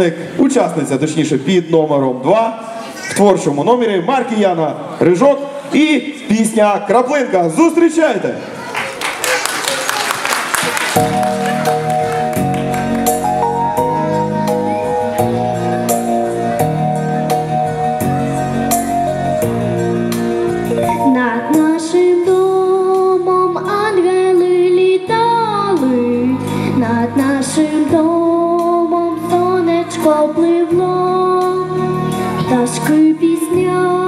учасник, учасниця, точніше, під номером 2 в творчому номері марк'яна Рижок і пісня Краплинка. Зустрічайте! над нашим домом ангели літали Над нашим домом попливло, пташки пісня.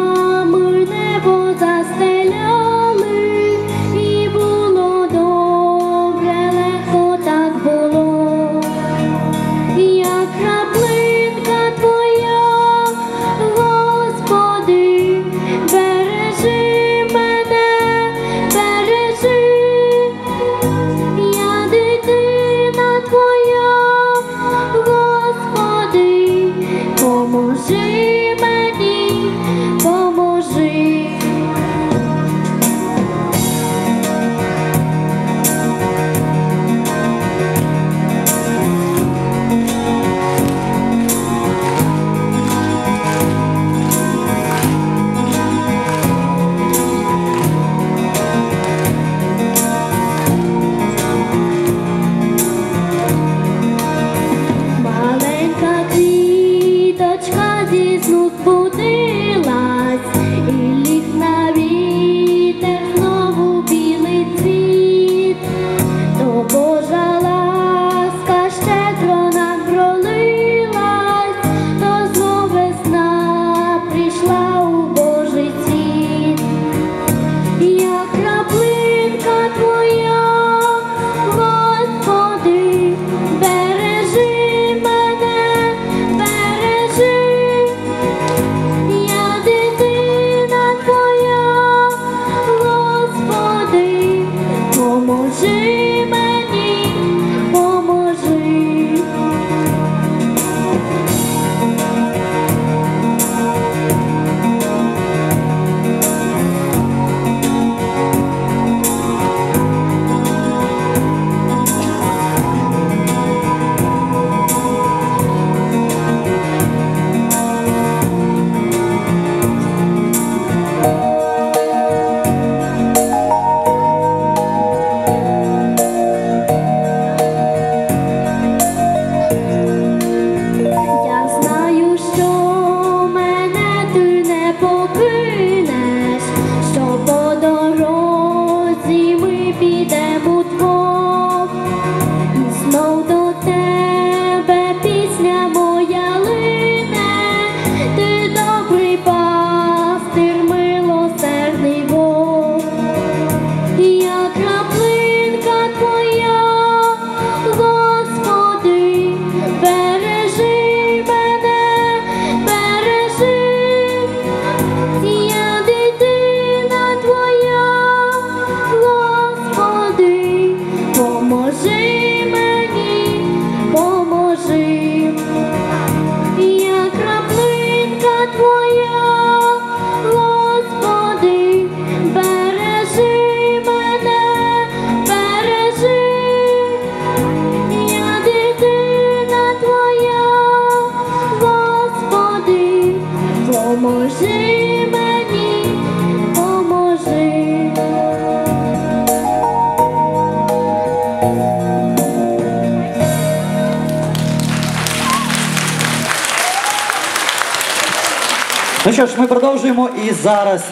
see for good. Ну що ж, ми продовжуємо і зараз.